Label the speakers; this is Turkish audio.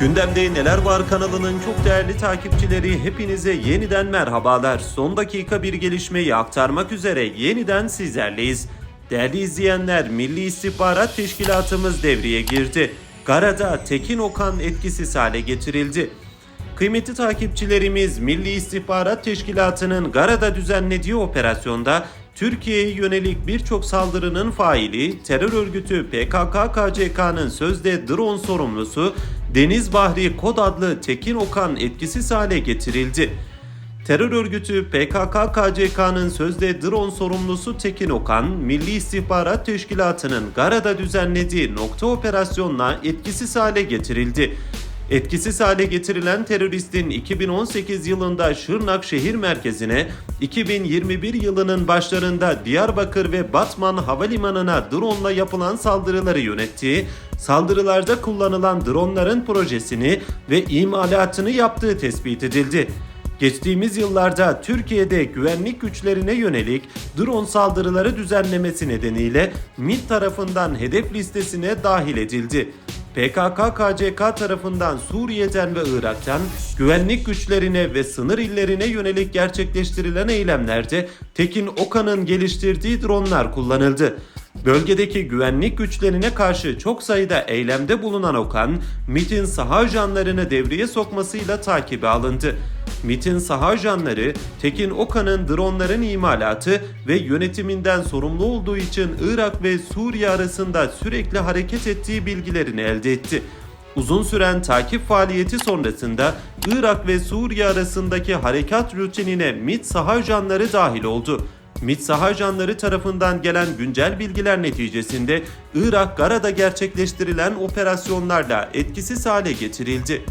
Speaker 1: Gündemde Neler Var kanalının çok değerli takipçileri hepinize yeniden merhabalar. Son dakika bir gelişmeyi aktarmak üzere yeniden sizlerleyiz. Değerli izleyenler Milli İstihbarat Teşkilatımız devreye girdi. Gara'da Tekin Okan etkisiz hale getirildi. Kıymetli takipçilerimiz Milli İstihbarat Teşkilatı'nın Gara'da düzenlediği operasyonda Türkiye'ye yönelik birçok saldırının faili terör örgütü PKK-KCK'nın sözde drone sorumlusu Deniz Bahri Kod adlı Tekin Okan etkisiz hale getirildi. Terör örgütü PKK-KCK'nın sözde drone sorumlusu Tekin Okan, Milli İstihbarat Teşkilatı'nın Gara'da düzenlediği nokta operasyonla etkisiz hale getirildi. Etkisiz hale getirilen teröristin 2018 yılında Şırnak şehir merkezine, 2021 yılının başlarında Diyarbakır ve Batman havalimanına drone yapılan saldırıları yönettiği, saldırılarda kullanılan dronların projesini ve imalatını yaptığı tespit edildi. Geçtiğimiz yıllarda Türkiye'de güvenlik güçlerine yönelik drone saldırıları düzenlemesi nedeniyle MİT tarafından hedef listesine dahil edildi. PKK-KCK tarafından Suriye'den ve Irak'tan güvenlik güçlerine ve sınır illerine yönelik gerçekleştirilen eylemlerde Tekin Okan'ın geliştirdiği dronlar kullanıldı. Bölgedeki güvenlik güçlerine karşı çok sayıda eylemde bulunan Okan, MİT'in saha ajanlarını devreye sokmasıyla takibe alındı. MİT'in saha ajanları Tekin Okan'ın dronların imalatı ve yönetiminden sorumlu olduğu için Irak ve Suriye arasında sürekli hareket ettiği bilgilerini elde etti. Uzun süren takip faaliyeti sonrasında Irak ve Suriye arasındaki harekat rutinine MİT saha ajanları dahil oldu. MİT saha ajanları tarafından gelen güncel bilgiler neticesinde Irak Gara'da gerçekleştirilen operasyonlarla etkisiz hale getirildi.